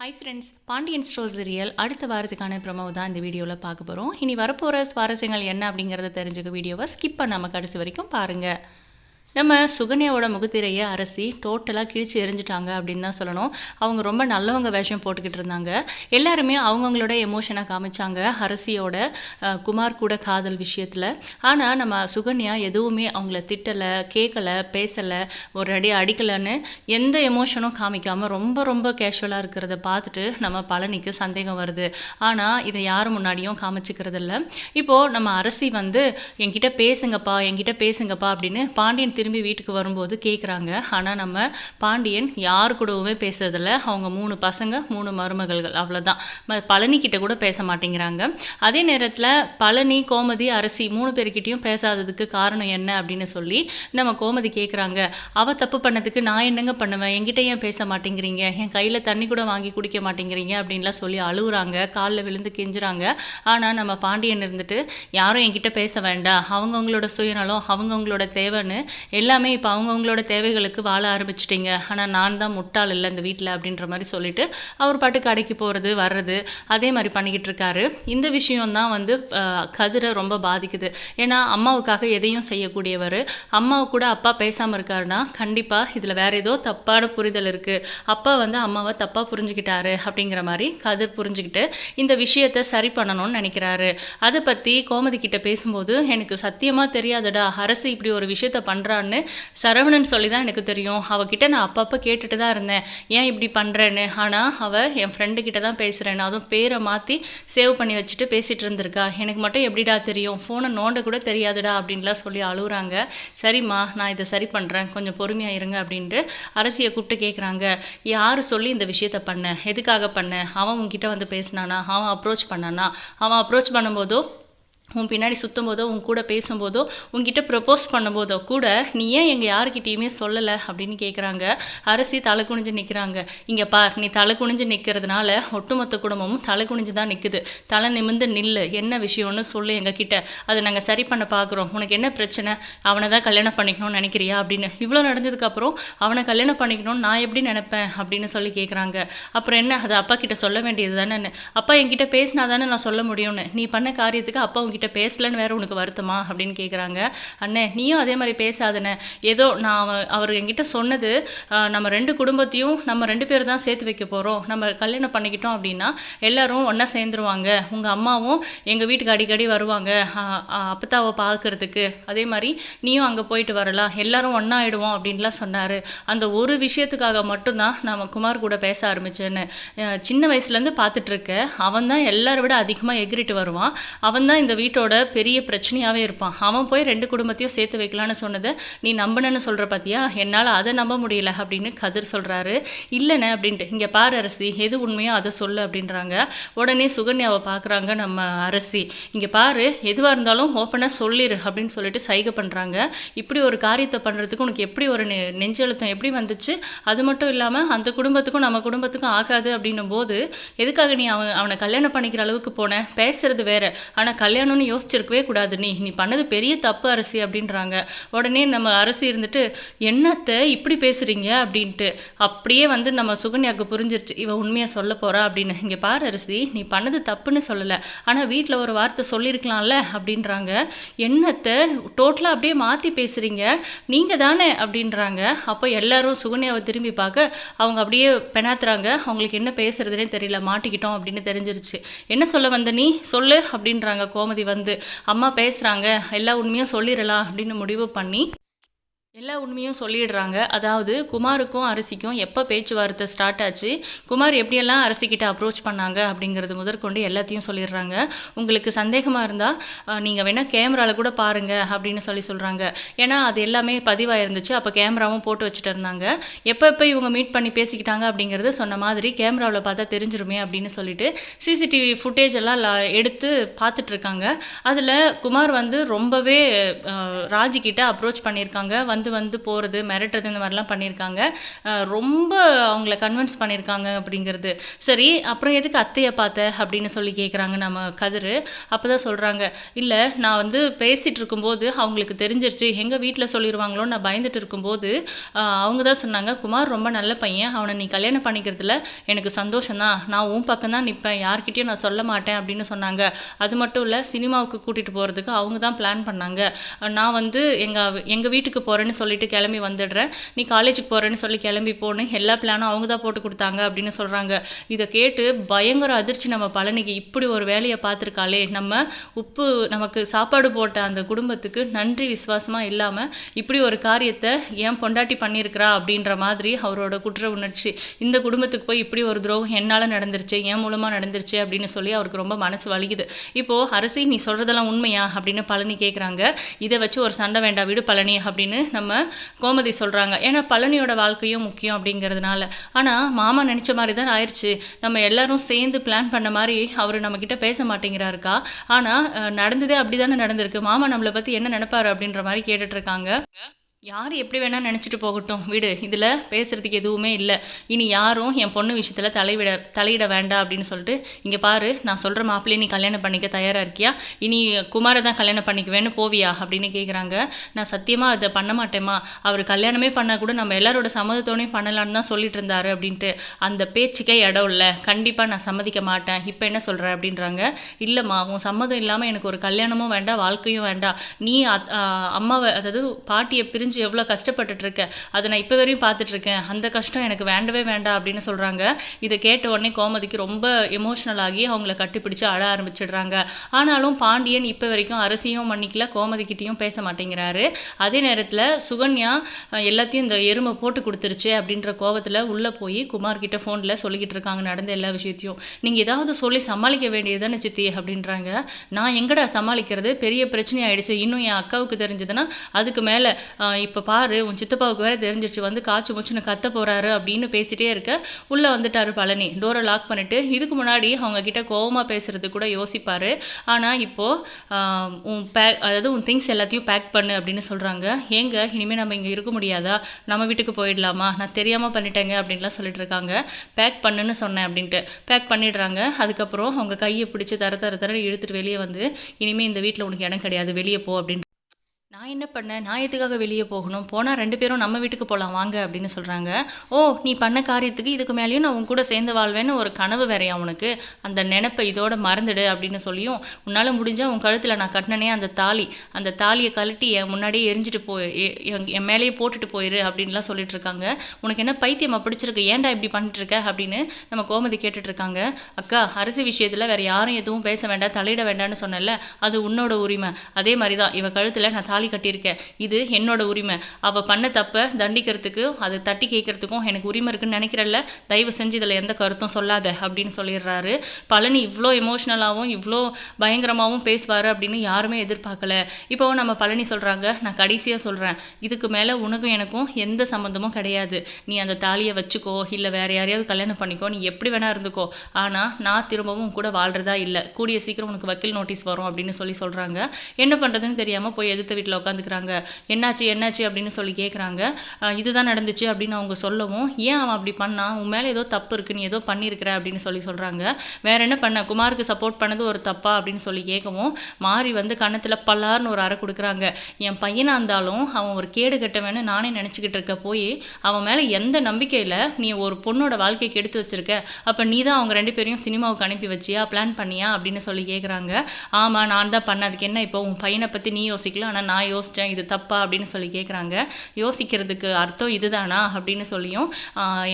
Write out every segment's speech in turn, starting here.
Hi friends Pandian stores real அடுத்த வாரத்துக்கான promo தான் இந்த வீடியோவில் பார்க்க போகிறோம் இனி வரப்போகிற சுவாரஸ்யங்கள் என்ன அப்படிங்கிறத தெரிஞ்சுக்க வீடியோவை ஸ்கிப் பண்ணாமல் கடைசி வரைக்கும் பாருங்கள் நம்ம சுகன்யாவோட முகத்திரையை அரசி டோட்டலாக கிழிச்சு எரிஞ்சிட்டாங்க அப்படின்னு தான் சொல்லணும். அவங்க ரொம்ப நல்லவங்க வேஷம் போட்டுக்கிட்டு இருந்தாங்க. எல்லாருமே அவங்கவுங்களோட எமோஷனை காமிச்சாங்க அரசியோட குமார் கூட காதல் விஷயத்தில். ஆனால் நம்ம சுகன்யா எதுவுமே அவங்கள திட்டலை கேட்கலை பேசலை ஒரு அடி அடிக்கலைன்னு எந்த எமோஷனும் காமிக்காமல் ரொம்ப ரொம்ப கேஷுவலாக இருக்கிறத பார்த்துட்டு நம்ம பழனிக்கு சந்தேகம் வருது. ஆனால் இதை யார் முன்னாடியும் காமிச்சிக்கிறதில்ல. இப்போது நம்ம அரசி வந்து என்கிட்ட பேசுங்கப்பா என்கிட்ட பேசுங்கப்பா அப்படின்னு பாண்டியன் திரு திரும்பி வீட்டுக்கு வரும்போது கேட்குறாங்க ஆனால் நம்ம பாண்டியன் யார் கூடவுமே பேசுறதில்ல. அவங்க மூணு பசங்க மூணு மருமகள்கள். அவ்வளோதான் ம- பழனி கூட பேச மாட்டேங்கிறாங்க. அதே நேரத்தில் பழனி கோமதி அரசி மூணு பேர்கிட்டையும் பேசாததுக்கு காரணம் என்ன அப்படின்னு சொல்லி நம்ம கோமதி கேட்குறாங்க அவ தப்பு பண்ணதுக்கு நான் என்னங்க பண்ணுவேன்? என்கிட்ட ஏன் பேச மாட்டேங்கிறீங்க? என் கையில் தண்ணி கூட வாங்கி குடிக்க மாட்டேங்கிறீங்க அப்படின்லாம் சொல்லி அழுகுறாங்க காலில் விழுந்து கெஞ்சுறாங்க. ஆனால் நம்ம பாண்டியன் இருந்துட்டு யாரும் என்கிட்ட பேச வேண்டாம். அவங்கவுங்களோட சுயநலம் அவங்கவுங்களோட தேவைன்னு எல்லாமே இப்போ அவங்கவுங்களோட தேவைகளுக்கு வாழ ஆரம்பிச்சிட்டிங்க. ஆனால் நான் தான் முட்டாள் இல்லை இந்த வீட்டில் அப்படின்ற மாதிரி சொல்லிட்டு அவர் பாட்டு கடைக்கு போகிறது வர்றது அதே மாதிரி பண்ணிக்கிட்டு இருக்காரு. இந்த விஷயம் தான் வந்து கதிரை ரொம்ப பாதிக்குது. ஏன்னா அம்மாவுக்காக எதையும் செய்யக்கூடியவர். அம்மாவு கூட அப்பா பேசாமல் இருக்காருன்னா கண்டிப்பாக இதில் வேற ஏதோ தப்பான புரிதல் இருக்குது அப்பா வந்து அம்மாவை தப்பாக புரிஞ்சுக்கிட்டாரு அப்படிங்கிற மாதிரி கதிர் புரிஞ்சுக்கிட்டு இந்த விஷயத்தை சரி பண்ணணும்னு நினைக்கிறாரு. அதை பற்றி கோமதி கிட்ட பேசும்போது எனக்கு சத்தியமாக தெரியாதடா. அரசு இப்படி ஒரு விஷயத்த பண்ணுறான்னு சரவணன் சொல்லி தான் எனக்கு தெரியும். அவகிட்ட நான் அப்பப்போ கேட்டுட்டு தான் இருந்தேன். ஏன் இப்படி பண்ணுறேன்னு ஆனால் அவள் என் ஃப்ரெண்டு கிட்ட தான் பேசுகிறேன்னு அதுவும் பேரை மாற்றி சேவ் பண்ணி வச்சுட்டு பேசிகிட்டு இருந்திருக்கா. எனக்கு மட்டும் எப்படிடா தெரியும்? ஃபோனை நோண்ட கூட தெரியாதுடா அப்படின்லாம் சொல்லி அழுகுறாங்க சரிம்மா நான் இதை சரி பண்ணுறேன் கொஞ்சம் பொறுமையாக இருங்க அப்படின்ட்டு அரசியை கூப்பிட்டு கேட்குறாங்க யார் சொல்லி இந்த விஷயத்த பண்ண? எதுக்காக பண்ண? அவன் உங்ககிட்ட வந்து பேசினானா? அவன் அப்ரோச் பண்ணானா? அவன் அப்ரோச் பண்ணும்போதோ உன் பின்னாடி சுற்றும் போதோ உன் கூட பேசும்போதோ உங்ககிட்ட ப்ரப்போஸ் பண்ணும்போதோ கூட நீ ஏன் எங்கள் யாருக்கிட்டேயுமே சொல்லலை அப்படின்னு கேட்குறாங்க அரசி தலை குனிஞ்சு நிற்கிறாங்க இங்கே பார் நீ தலை குனிஞ்சு நிற்கிறதுனால ஒட்டுமொத்த குடும்பமும் தலை குனிஞ்சு தான் நிற்குது தலை நிமிர்ந்து நில்லு. என்ன விஷயம்னு சொல்லு எங்ககிட்ட. அதை நாங்கள் சரி பண்ண பார்க்குறோம் உனக்கு என்ன பிரச்சனை? அவனை தான் கல்யாணம் பண்ணிக்கணும்னு நினைக்கிறியா அப்படின்னு. இவ்வளோ நடந்ததுக்கப்புறம் அவனை கல்யாணம் பண்ணிக்கணும்னு நான் எப்படி நினைப்பேன் அப்படின்னு சொல்லி கேட்குறாங்க அப்புறம் என்ன? அது அப்பா கிட்ட சொல்ல வேண்டியது தானே அப்பா என்கிட்ட பேசினா தானே நான் சொல்ல முடியும்னு. நீ பண்ண காரியத்துக்கு அப்பா உங்ககிட்ட பேசலன்னு வேற உனக்கு வருத்தமா அப்படின்னு கேட்குறாங்க அண்ணே நீயும் அதே மாதிரி பேசாதண்ணே. ஏதோ நான் அவ- அவர் என்கிட்ட சொன்னது நம்ம ரெண்டு குடும்பத்தையும் நம்ம ரெண்டு பேர் தான் சேர்த்து வைக்க போகிறோம் நம்ம கல்யாணம் பண்ணிக்கிட்டோம் அப்படின்னா எல்லாரும் ஒன்றா சேர்ந்துருவாங்க. உங்கள் அம்மாவும் எங்கள் வீட்டுக்கு அடிக்கடி வருவாங்க. அப்பத்தாவை பார்க்கறதுக்கு அதே மாதிரி நீயும் அங்கே போயிட்டு வரலாம். எல்லாரும் ஒன்றா ஆகிடுவோம் அப்படின்லாம் சொன்னார். அந்த ஒரு விஷயத்துக்காக மட்டும்தான் நம்ம குமார் கூட பேச ஆரம்பிச்சேன்னு. சின்ன வயசுலேருந்து பார்த்துட்ருக்க அவன் தான் எல்லாரை விட அதிகமாக எகிரிட்டு வருவான். அவன் தான் இந்த வீட்டோட பெரிய பிரச்சனையாகவே இருப்பான். அவன் போய் ரெண்டு குடும்பத்தையும் சேர்த்து வைக்கலான்னு சொன்னதை நீ நம்பினேன்னு சொல்கிற பார்த்தியா என்னால் அதை நம்ப முடியல அப்படின்னு கதிர் சொல்கிறாரு இல்லைண்ணே அப்படின்ட்டு. இங்கே பாரு அரசி எது உண்மையோ அதை சொல்லு அப்படின்றாங்க. உடனே சுகன்யாவை பார்க்குறாங்க நம்ம அரசி. இங்கே பாரு எதுவாக இருந்தாலும் ஓப்பனாக சொல்லிடு அப்படின்னு சொல்லிட்டு சைகை பண்ணுறாங்க இப்படி ஒரு காரியத்தை பண்ணுறதுக்கு உனக்கு எப்படி ஒரு நெ நெஞ்செழுத்தம் எப்படி வந்துச்சு? அது மட்டும் இல்லாமல் அந்த குடும்பத்துக்கும் நம்ம குடும்பத்துக்கும் ஆகாது அப்படின்னும் போது எதுக்காக நீ அவன் அவனை கல்யாணம் பண்ணிக்கிற அளவுக்கு போன? பேசுறது வேற. ஆனால் கல்யாணம் பண்ணணும்னு யோசிச்சிருக்கவே கூடாது. நீ நீ பண்ணது பெரிய தப்பு அரசி அப்படின்றாங்க. உடனே நம்ம அரசி இருந்துட்டு என்னத்தை இப்படி பேசுறீங்க? அப்படின்ட்டு. அப்படியே வந்து நம்ம சுகன்யாவுக்கு புரிஞ்சிருச்சு. இவன் உண்மையாக சொல்ல போறா? அப்படின்னு. இங்கே பாரு அரசி நீ பண்ணது தப்புன்னு சொல்லலை. ஆனால் வீட்டில் ஒரு வார்த்தை சொல்லியிருக்கலாம்ல அப்படின்றாங்க. என்னத்தை? டோட்டலாக அப்படியே மாற்றி பேசுகிறீங்க நீங்கள் தானே? அப்படின்றாங்க. அப்போ எல்லாரும் சுகன்யாவை திரும்பி பார்க்க அவங்க அப்படியே பெணாத்துறாங்க. அவங்களுக்கு என்ன பேசுறதுனே தெரியல. மாட்டிக்கிட்டோம் அப்படின்னு தெரிஞ்சிருச்சு. என்ன சொல்ல வந்த நீ? சொல்லு அப்படின்றாங்க கோமதி வந்து அம்மா பேசுகிறாங்க எல்லா உண்மையும் சொல்லிடலாம் அப்படின்னு முடிவு பண்ணி எல்லா உண்மையும் சொல்லிடுறாங்க. அதாவது குமாருக்கும் அரசிக்கும் எப்போ பேச்சுவார்த்தை ஸ்டார்ட் ஆச்சு குமார் எப்படியெல்லாம் அரசிக்கிட்ட அப்ரோச் பண்ணாங்க அப்படிங்கிறது முதற்கொண்டு எல்லாத்தையும் சொல்லிடுறாங்க. உங்களுக்கு சந்தேகமாக இருந்தால் நீங்கள் வேணால் கேமராவில் கூட பாருங்க அப்படின்னு சொல்லி சொல்கிறாங்க ஏன்னா அது எல்லாமே பதிவாக இருந்துச்சு அப்போ கேமராவும் போட்டு வச்சுட்டு இருந்தாங்க. எப்போ எப்போ இவங்க மீட் பண்ணி பேசிக்கிட்டாங்க அப்படிங்கிறது சொன்ன மாதிரி கேமராவில் பார்த்தா தெரிஞ்சிருமே அப்படின்னு சொல்லிட்டு சிசிடிவி ஃபுட்டேஜ் எல்லாம் லா- எடுத்து பார்த்துட்டு இருக்காங்க அதில் குமார் வந்து ரொம்பவே ராஜிக்கிட்ட அப்ரோச் பண்ணியிருக்காங்க. வந்து வந்து வந்து போகிறது மிரட்டுறது இந்த மாதிரிலாம் பண்ணியிருக்காங்க. ரொம்ப அவங்கள கன்வின்ஸ் பண்ணியிருக்காங்க அப்படிங்கிறது. சரி அப்புறம் எதுக்கு அத்தையை பார்த்த அப்படின்னு சொல்லி கேட்குறாங்க நம்ம கதிர். அப்போ தான் சொல்கிறாங்க இல்லை நான் வந்து பேசிகிட்டு இருக்கும்போது அவங்களுக்கு தெரிஞ்சிருச்சு. எங்கள் வீட்டில் சொல்லிடுவாங்களோன்னு நான் பயந்துட்டு இருக்கும்போது அவங்க தான் சொன்னாங்க குமார் ரொம்ப நல்ல பையன். அவனை நீ கல்யாணம் பண்ணிக்கிறதுல எனக்கு சந்தோஷம்தான் நான் உன் பக்கம் தான் நிற்பேன் யார்கிட்டயும் நான் சொல்ல மாட்டேன் அப்படின்னு சொன்னாங்க. அது மட்டும் இல்லை சினிமாவுக்கு கூட்டிகிட்டு போகிறதுக்கு அவங்க தான் பிளான் பண்ணாங்க. நான் வந்து எங்கள் எங்கள் வீட்டுக்கு போகிறேன்னு சொல்லிட்டு கிளம்பி வந்துடுறேன். நீ காலேஜுக்கு போகிறேன்னு சொல்லி கிளம்பி போன்னு எல்லா பிளானும் அவங்க தான் போட்டு கொடுத்தாங்க அப்படின்னு சொல்கிறாங்க இதை கேட்டு பயங்கர அதிர்ச்சி நம்ம பழனிக்கு. இப்படி ஒரு வேலையை பார்த்துருக்காளே. நம்ம உப்பு நமக்கு சாப்பாடு போட்ட அந்த குடும்பத்துக்கு நன்றி விசுவாசமாக இல்லாமல் இப்படி ஒரு காரியத்தை ஏன் பொண்டாட்டி பண்ணியிருக்கிறா அப்படின்ற மாதிரி அவரோட குற்ற உணர்ச்சி. இந்த குடும்பத்துக்கு போய் இப்படி ஒரு துரோகம் என்னால் நடந்துருச்சு என் மூலமாக நடந்துருச்சு அப்படின்னு சொல்லி அவருக்கு ரொம்ப மனசு வலிக்குது. இப்போது அரசி நீ சொல்கிறதெல்லாம் உண்மையா அப்படின்னு பழனி கேட்குறாங்க இதை வச்சு ஒரு சண்டை வேண்டாம் விடு பழனி அப்படின்னு நம்ம கோமதி சொல்கிறாங்க ஏன்னா பழனியோட வாழ்க்கையும் முக்கியம் அப்படிங்கிறதுனால. ஆனால் மாமா நினச்ச மாதிரி தான் ஆயிடுச்சு நம்ம எல்லாரும் சேர்ந்து பிளான் பண்ண மாதிரி அவர் நம்மக்கிட்ட பேச மாட்டேங்கிறாருக்கா? ஆனால் நடந்ததே அப்படி தானே நடந்திருக்கு. மாமா நம்மளை பற்றி என்ன நினைப்பாரு அப்படின்ற மாதிரி கேட்டுட்ருக்காங்க இருக்காங்க. யார் எப்படி வேணால் நினச்சிட்டு போகட்டும். விடு இதில் பேசுகிறதுக்கு எதுவுமே இல்லை. இனி யாரும் என் பொண்ணு விஷயத்தில் தலைவிட தலையிட வேண்டாம் அப்படின்னு சொல்லிட்டு இங்கே பாரு நான் சொல்கிற மாப்பிள்ளையை நீ கல்யாணம் பண்ணிக்க தயாராக இருக்கியா? இனி குமாரை தான் கல்யாணம் பண்ணிக்குவேன்னு போவியா? அப்படின்னு கேட்குறாங்க நான் சத்தியமாக அதை பண்ண மாட்டேம்மா. அவர் கல்யாணமே பண்ணால் கூட நம்ம எல்லாரோட சம்மதத்தோடையும் பண்ணலான்னு தான் சொல்லிட்டு இருந்தாரு அப்படின்ட்டு. அந்த பேச்சுக்கே இடம் இல்லை. கண்டிப்பாக நான் சம்மதிக்க மாட்டேன். இப்போ என்ன சொல்கிற அப்படின்றாங்க. இல்லைம்மா உன் சம்மதம் இல்லாமல் எனக்கு ஒரு கல்யாணமும் வேண்டாம் வாழ்க்கையும் வேண்டாம். நீ அம்மாவை அதாவது பாட்டியை பிரிஞ்சு எவ்வளோ கஷ்டப்பட்டுட்ருக்க. அதை நான் இப்போ வரையும் பார்த்துட்ருக்கேன். அந்த கஷ்டம் எனக்கு வேண்டவே வேண்டாம் அப்படின்னு சொல்கிறாங்க இதை கேட்ட உடனே கோமதிக்கு ரொம்ப எமோஷ்னல் ஆகி அவங்கள கட்டிப்பிடிச்சு அழ ஆரம்பிச்சிடுறாங்க. ஆனாலும் பாண்டியன் இப்போ வரைக்கும் அரசியும் மன்னிக்கல கோமதிக்கிட்டேயும் பேச மாட்டேங்கிறாரு. அதே நேரத்தில் சுகன்யா எல்லாத்தையும் இந்த எருமை போட்டு கொடுத்துருச்சு அப்படின்ற கோவத்தில் உள்ளே போய் குமார்கிட்ட ஃபோனில் சொல்லிக்கிட்டு இருக்காங்க நடந்த எல்லா விஷயத்தையும். நீங்கள் ஏதாவது சொல்லி சமாளிக்க வேண்டியது தானே சித்தி அப்படின்றாங்க. நான் எங்கடா சமாளிக்கிறது? பெரிய பிரச்சனை ஆயிடுச்சு இன்னும் என் அக்காவுக்கு தெரிஞ்சதுன்னா அதுக்கு மேலே இப்போ பாரு உன் சித்தப்பாவுக்கு வேற தெரிஞ்சிருச்சு வந்து காய்ச்சி முச்சுன்னு கத்த போகிறாரு அப்படின்னு பேசிட்டே இருக்க. உள்ளே வந்துட்டார் பழனி. டோரை லாக் பண்ணிவிட்டு இதுக்கு முன்னாடி அவங்க கிட்ட கோவமாக பேசுறது கூட யோசிப்பார். ஆனால் இப்போது உன் பேக் அதாவது உன் திங்ஸ் எல்லாத்தையும் பேக் பண்ணு அப்படின்னு சொல்கிறாங்க ஏங்க இனிமேல் நம்ம இங்கே இருக்க முடியாதா? நம்ம வீட்டுக்கு போயிடலாமா? நான் தெரியாமல் பண்ணிட்டேங்க அப்படின்லாம் சொல்லிட்டு இருக்காங்க. பேக் பண்ணுன்னு சொன்னேன் அப்படின்ட்டு. பேக் பண்ணிடுறாங்க. அதுக்கப்புறம் அவங்க கையை பிடிச்சி தர தர தர இழுத்துட்டு வெளியே வந்து இனிமேல் இந்த வீட்டில் உனக்கு இடம் கிடையாது. வெளியே போ அப்படின்னு நான் என்ன பண்ணேன்? நான் எதுக்காக வெளியே போகணும்? போனால் ரெண்டு பேரும் நம்ம வீட்டுக்கு போகலாம் வாங்க அப்படின்னு சொல்கிறாங்க ஓ நீ பண்ண காரியத்துக்கு இதுக்கு மேலேயும் நான் உன் கூட சேர்ந்து வாழ்வேன்னு ஒரு கனவு வேறையா உனக்கு? அந்த நினப்பை இதோட மறந்துடு அப்படின்னு சொல்லியும் உன்னால் முடிஞ்சால் உன் கழுத்தில் நான் கட்டினனே அந்த தாலி அந்த தாலியை கழட்டி என் முன்னாடியே எரிஞ்சிட்டு போய் எ- என் என் மேலேயே போட்டுட்டு போயிரு அப்படின்லாம் சொல்லிட்டு இருக்காங்க. உனக்கு என்ன பைத்தியமாக பிடிச்சிருக்கு ஏன்டா இப்படி பண்ணிட்டு இருக்க? அப்படின்னு நம்ம கோமதி கேட்டுட்டு இருக்காங்க. அக்கா அரசு விஷயத்தில் வேற யாரும் எதுவும் பேச வேண்டாம் தலையிட வேண்டாம்னு சொன்னேன்ல அது உன்னோட உரிமை. அதே மாதிரி தான் இவ கழுத்தில் நான் தாலி கட்டியிருக்கேன் இது என்னோட உரிமை. அவள் பண்ண தப்பை தண்டிக்கிறதுக்கு அதை தட்டி கேட்கறதுக்கும் எனக்கு உரிமை இருக்குன்னு நினைக்கிறல்ல. தயவு செஞ்சு இதில் எந்த கருத்தும் சொல்லாத அப்படின்னு சொல்லிடுறாரு. பழனி இவ்வளோ எமோஷ்னலாகவும் இவ்வளோ பயங்கரமாகவும் பேசுவார் அப்படின்னு யாருமே எதிர்பார்க்கல. இப்போ நம்ம பழனி சொல்கிறாங்க நான் கடைசியாக சொல்கிறேன் இதுக்கு மேலே உனக்கும் எனக்கும் எந்த சம்மந்தமும் கிடையாது. நீ அந்த தாலியை வச்சுக்கோ இல்லை வேற யாரையாவது கல்யாணம் பண்ணிக்கோ நீ எப்படி வேணா இருந்துக்கோ. ஆனால் நான் திரும்பவும் கூட வாழ்கிறதா இல்லை. கூடிய சீக்கிரம் உனக்கு வக்கீல் நோட்டீஸ் வரும் அப்படின்னு சொல்லி சொல்கிறாங்க என்ன பண்ணுறதுன்னு தெரியாமல் போய் எதிர்த்த வீட்டில் உட்காந்துக்கிறாங்க. என்னாச்சு என்னாச்சு அப்படின்னு சொல்லி கேட்குறாங்க இதுதான் நடந்துச்சு அப்படின்னு அவங்க சொல்லவும் ஏன் அவன் அப்படி பண்ணான் உன் மேலே ஏதோ தப்பு இருக்கு நீ ஏதோ பண்ணியிருக்கிற அப்படின்னு சொல்லி சொல்கிறாங்க வேற என்ன பண்ண? குமாருக்கு சப்போர்ட் பண்ணது ஒரு தப்பா அப்படின்னு சொல்லி கேட்கவும் மாறி வந்து கணத்தில் பல்லார்னு ஒரு அறை கொடுக்குறாங்க. என் பையனாக இருந்தாலும் அவன் ஒரு கேடு கட்டவேன்னு நானே நினச்சிக்கிட்டு இருக்க போய் அவன் மேலே எந்த நம்பிக்கையில் நீ ஒரு பொண்ணோட வாழ்க்கைக்கு எடுத்து வச்சிருக்க? அப்போ நீ தான் அவங்க ரெண்டு பேரையும் சினிமாவுக்கு அனுப்பி வச்சியா? பிளான் பண்ணியா? அப்படின்னு சொல்லி கேட்குறாங்க ஆமாம் நான் தான் பண்ண அதுக்கு என்ன இப்போ? உன் பையனை பற்றி நீ யோசிக்கல. ஆனால் நான் யோசித்தேன் இது தப்பா அப்படின்னு சொல்லி கேட்குறாங்க யோசிக்கிறதுக்கு அர்த்தம் இதுதானா அப்படின்னு சொல்லியும்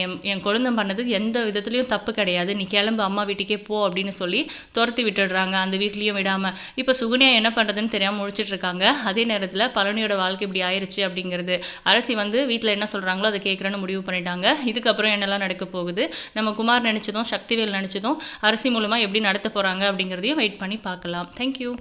என் என் குழந்தை பண்ணது எந்த விதத்துலேயும் தப்பு கிடையாது. நீ கிளம்பு அம்மா வீட்டுக்கே போ அப்படின்னு சொல்லி துரத்தி விட்டுடுறாங்க. அந்த வீட்லேயும் விடாமல் இப்போ சுகுனியா என்ன பண்ணுறதுன்னு தெரியாமல் முழிச்சிட்டு இருக்காங்க அதே நேரத்தில் பழனியோட வாழ்க்கை இப்படி ஆயிருச்சு அப்படிங்கிறது. அரசி வந்து வீட்டில் என்ன சொல்கிறாங்களோ அதை கேட்குறேன்னு முடிவு பண்ணிட்டாங்க. இதுக்கப்புறம் என்னெல்லாம் நடக்க போகுது? நம்ம குமார் நினச்சதும் சக்திவேல் நினச்சதும் அரசி மூலமாக எப்படி நடத்த போகிறாங்க அப்படிங்கிறதையும் வெயிட் பண்ணி பார்க்கலாம். தேங்க்யூ